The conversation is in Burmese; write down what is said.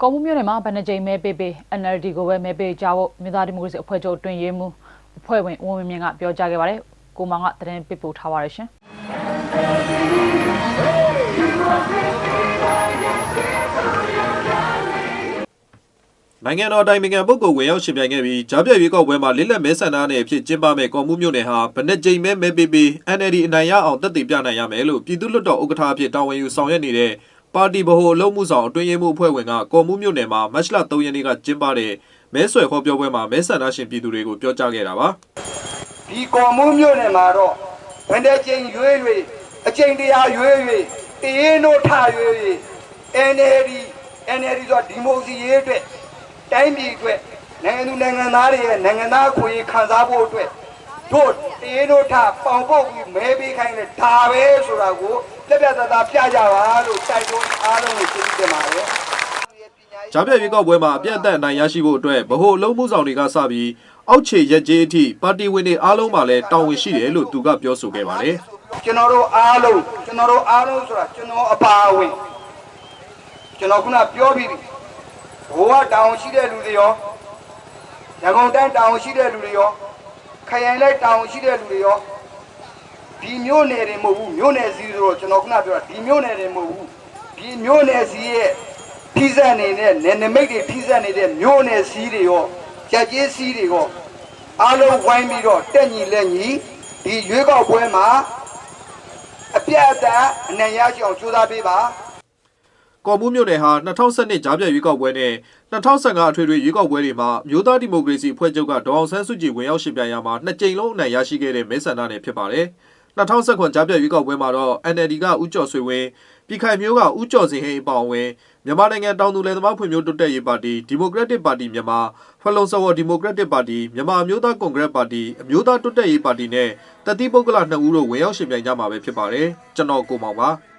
ကော်မှုမြို့နယ်မှာဗဏ္ဍကြိမ်မဲပေးပေး NLD ကိုပဲမဲပေးကြဖို့မြို့သားဒီမိုကရေစီအဖွဲ့ချုပ်အတွင်းရေးမှူးအဖွဲ့ဝင်ဦးဝင်းမြင့်ကပြောကြားခဲ့ပါတယ်။ကိုမောင်ကသတင်းပေးပို့ထားပါတယ်ရှင်။နိုင်ငံတော်အတိုင်ပင်ခံပုဂ္ဂိုလ်ဝင်ရောက်ရှင်ပြိုင်ခဲ့ပြီးကြားပြတ်ရွေးကောက်ပွဲမှာလစ်လက်မဲဆန္ဒနယ်အဖြစ်ကျင်းပမဲ့ကော်မှုမြို့နယ်ဟာဗနက်ကြိမ်မဲမဲပေးပြီး NLD အနိုင်ရအောင်တက်တည်ပြနိုင်ရမယ်လို့ပြည်သူ့လွှတ်တော်ဥက္ကဋ္ဌအဖြစ်တာဝန်ယူဆောင်ရွက်နေတဲ့ ပါတီဗဟိုအလုံးမှုဆောင်အတွင်းရေးမှူးအဖွဲ့ဝင်ကကော်မှုမြို့နယ်မှာမတ်လ3ရက်နေ့ကကျင်းပတဲ့မဲဆွယ်ဟောပြောပွဲမှာမဲဆန္ဒရှင်ပြည်သူတွေကိုပြောကြားခဲ့တာပါဒီကော်မှုမြို့နယ်မှာတော့ဗန္ဒကျင်းရွေးရွေးအကျိန်တရားရွေးရွေးတည်င်းတို့ထရွေးရွေး NLD NLD ဆိုဒီမိုစီရေးအတွက်တိုင်းပြည်အတွက်နိုင်ငံသူနိုင်ငံသားတွေရဲ့နိုင်ငံသားအခွင့်အရေးခံစားဖို့အတွက် တို့တည်င်းတို့ထပေါင်ပုတ်ပြီးမဲပေးခိုင်းတယ်ဒါပဲဆိုတာကိုပြပြတသားပြကြပါလို့တိုက်တွန်းအားလုံးကိုကျေးဇူးတင်ပါတယ်ကြားပြတ်ရွေးကောက်ပွဲမှာအပြတ်အသတ်အနိုင်ရရှိဖို့အတွက်ဗဟိုအလုံးမှုဆောင်တွေကစပြီးအောက်ခြေရက်ကျေးအထိပါတီဝင်တွေအားလုံးမှာလည်းတာဝန်ရှိတယ်လို့သူကပြောဆိုခဲ့ပါတယ်ကျွန်တော်တို့အားလုံးကျွန်တော်တို့အားလုံးဆိုတာကျွန်တော်အပါအဝင်ကျွန်တော်ခုနပြောပြီးပြီဘိုးကတောင်းရှိတဲ့လူတွေရောရန်ကုန်တိုင်းတောင်းရှိတဲ့လူတွေရော ခရိုင်လိုက်တောင်းရှိတဲ့လူတွေရောဒီမျိုးနယ်တွေမဟုတ်ဘူးမျိုးနယ်စည်းဆိုတော့ကျွန်တော်ခုနပြောတာဒီမျိုးနယ်တွေမဟုတ်ဘူးဒီမျိုးနယ်စည်းရဲ့ဖိစက်နေတဲ့နယ်နိမိတ်တွေဖိစက်နေတဲ့မျိုးနယ်စည်းတွေရောကြက်ကျေးစည်းတွေရောအားလုံးဝိုင်းပြီးတော့တက်ညီလက်ညီဒီရွေးကောက်ပွဲမှာအပြတ်အသတ်အနိုင်ရရှိအောင်ကြိုးစားပေးပါ ကော်မှုမြို့နယ်ဟာ2012ကြားပြတ်ရွေးကောက်ပွဲနဲ့2015အထွေထွေရွေးကောက်ပွဲတွေမှာမြို့သားဒီမိုကရေစီအဖွဲ့ချုပ်ကဒေါအောင်ဆန်းစုကြည်ဝင်ရောက်ရှင်ပြိုင်ရမှာနှစ်ကြိမ်လုံးအနိုင်ရရှိခဲ့တဲ့မဲဆန္ဒနယ်ဖြစ်ပါတယ်။2019ကြားပြတ်ရွေးကောက်ပွဲမှာတော့ NLD ကဦးကျော်ဆွေဝင်းပြည်ခိုင်မျိုးကဦးကျော်စင်ဟိန်းအပေါအဝင်မြန်မာနိုင်ငံတောင်သူလယ်သမားဖွံ့ဖြိုးတိုးတက်ရေးပါတီဒီမိုကရက်တစ်ပါတီမြန်မာဖလုံစဝေါ်ဒီမိုကရက်တစ်ပါတီမြန်မာအမျိုးသားကွန်ဂရက်ပါတီအမျိုးသားတိုးတက်ရေးပါတီနဲ့တတိပုဂ္ဂလ2ဦးတို့ဝင်ရောက်ရှင်ပြိုင်ကြမှာပဲဖြစ်ပါတယ်။ကျွန်တော်ကိုမောင်ပါ။